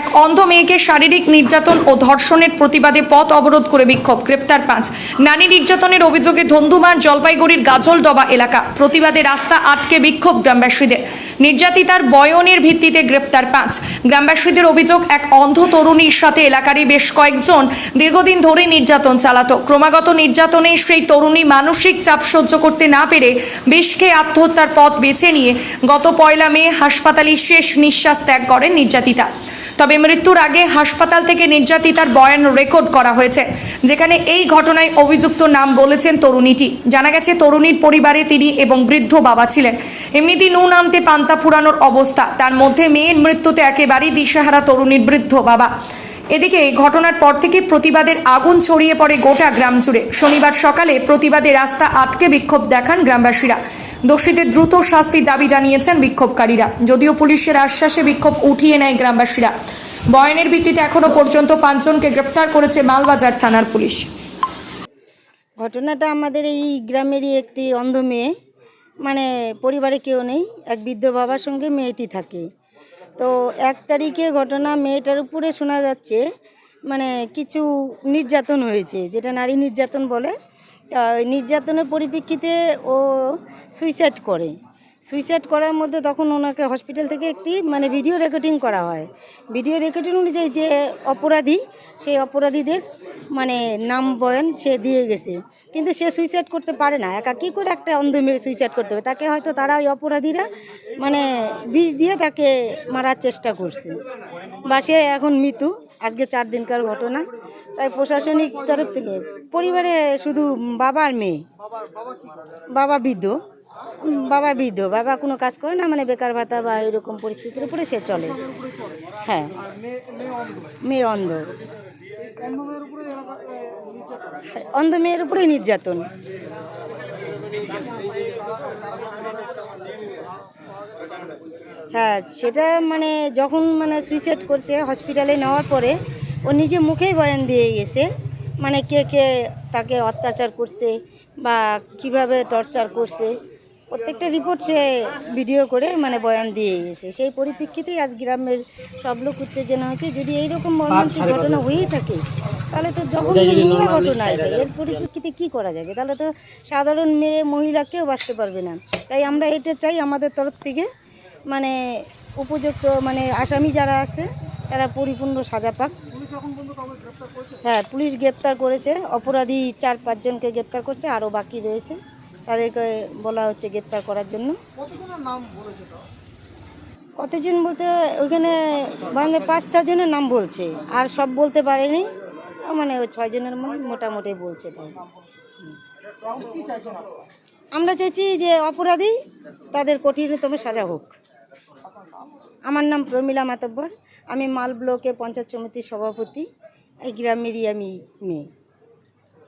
এক অন্ধ মেয়েকে শারীরিক নির্যাতন ও ধর্ষণের প্রতিবাদে পথ অবরোধ করে বিক্ষোভ, গ্রেপ্তার পাঁচ। নারী নির্যাতনের অভিযোগে ধন্দুমান জলপাইগুড়ির গাজলডবা এলাকা। প্রতিবাদে রাস্তা আটকে বিক্ষোভ গ্রামবাসীদের। নির্যাতিতার বয়নের ভিত্তিতে গ্রেপ্তার পাঁচ। গ্রামবাসীদের অভিযোগ, এক অন্ধ তরুণীর সাথে এলাকারই বেশ কয়েকজন দীর্ঘদিন ধরে নির্যাতন চালাতো। ক্রমাগত নির্যাতনে সেই তরুণী মানসিক চাপ সহ্য করতে না পেরে বিষ খেয়ে আত্মহত্যার পথ বেছে নিয়ে গত পয়লা মে হাসপাতালে শেষ নিঃশ্বাস ত্যাগ করেন নির্যাতিতা। তবে মৃত্যুর আগে হাসপাতাল থেকে নির্যাতিতার বয়ান রেকর্ড করা হয়েছে, যেখানে এই ঘটনায় অভিযুক্ত নাম বলেছেন তরুণীটি। জানা গেছে, তরুণীর পরিবারে তিনি এবং বৃদ্ধ বাবা ছিলেন। এমনিতে নু নামতে পান্তা ফুরানোর অবস্থা। তার মধ্যে মেয়ের মৃত্যুতে একেবারেই দিশেহারা তরুণীর বৃদ্ধ বাবা। এদিকে এই ঘটনার পর থেকে প্রতিবাদের আগুন ছড়িয়ে পড়ে গোটা গ্রাম জুড়ে। শনিবার সকালে প্রতিবাদে রাস্তা আটকে বিক্ষোভ দেখান গ্রামবাসীরা। দোষীদের দ্রুত শাস্তির দাবি জানিয়েছেন বিক্ষোভকারীরা। যদিও পুলিশের আশ্বাসে বিক্ষোভ উঠিয়ে নেয় গ্রামবাসীরা। বয়ানের ভিত্তিতে এখনও পর্যন্ত পাঁচজনকে গ্রেপ্তার করেছে মালবাজার থানার পুলিশ। ঘটনাটা আমাদের এই গ্রামেরই একটি অন্ধ মেয়ে। মানে পরিবারে কেউ নেই, এক বৃদ্ধ বাবার সঙ্গে মেয়েটি থাকে। তো এক তারিখে ঘটনা মেয়েটার উপরে শোনা যাচ্ছে মানে কিছু নির্যাতন হয়েছে, যেটা নারী নির্যাতন বলে। নির্যাতনের পরিপ্রেক্ষিতে ও সুইসাইড করে। সুইসাইড করার মধ্যে তখন ওনাকে হসপিটাল থেকে একটি মানে ভিডিও রেকর্ডিং করা হয়। ভিডিও রেকর্ডিং অনুযায়ী যে অপরাধী, সেই অপরাধীদের মানে নাম বয়ন সে দিয়ে গেছে। কিন্তু সে সুইসাইড করতে পারে না। একা কী করে একটা অন্ধ মেয়ে সুইসাইড করতে হবে? তাকে হয়তো তারা ওই অপরাধীরা মানে বিষ দিয়ে তাকে মারার চেষ্টা করছে। বা সে এখন মৃত্যু। আজকে চার দিনকার ঘটনা। তাই প্রশাসনিক তরফ থেকে পরিবারে শুধু বাবা আর মেয়ে। বাবা বৃদ্ধ। বাবা বৃদ্ধ। বাবা কোনো কাজ করে না মানে বেকার ভাতা বা এরকম পরিস্থিতির উপরে সে চলে। হ্যাঁ। মেয়ে অন্ধ। অন্ধ মেয়ের উপরেই নির্যাতন। হ্যাঁ সেটা মানে যখন মানে সুইসাইড করছে হসপিটালে নেওয়ার পরে ও নিজে মুখেই বয়ান দিয়ে গেছে। মানে কে কে তাকে অত্যাচার করছে বা কীভাবে টর্চার করছে প্রত্যেকটা রিপোর্ট সে ভিডিও করে মানে বয়ান দিয়ে গেছে। সেই পরিপ্রেক্ষিতেই আজ গ্রামের সব লোক উত্তেজনা হচ্ছে। যদি এইরকম মর্মান্তিক ঘটনা হয়েই থাকে তাহলে তো যখন ঘটনা এটা। এর পরিপ্রেক্ষিতে কী করা যাবে? তাহলে তো সাধারণ মেয়ে মহিলা কেউ বাঁচতে পারবে না। তাই আমরা এটা চাই আমাদের তরফ থেকে মানে উপযুক্ত মানে আসামি যারা আছে, তারা পরিপূর্ণ সাজা পাক। হ্যাঁ পুলিশ গ্রেপ্তার করেছে। অপরাধী চার পাঁচজনকে গ্রেপ্তার করছে আরও বাকি রয়েছে। তাদেরকে বলা হচ্ছে গ্রেপ্তার করার জন্য। কতজন বলতে, ওইখানে মানে পাঁচটা জনের নাম বলছে, আর সব বলতে পারেনি। মানে ওই ছয়জনের মোটামুটি বলছে। আমরা চাইছি যে অপরাধী তাদের কঠিনতম সাজা হোক। আমার নাম প্রমীলা মাতব্বর। আমি মাল ব্লকে পঞ্চায়েত সমিতির সভাপতি। এই গ্রামেরই আমি মেয়ে।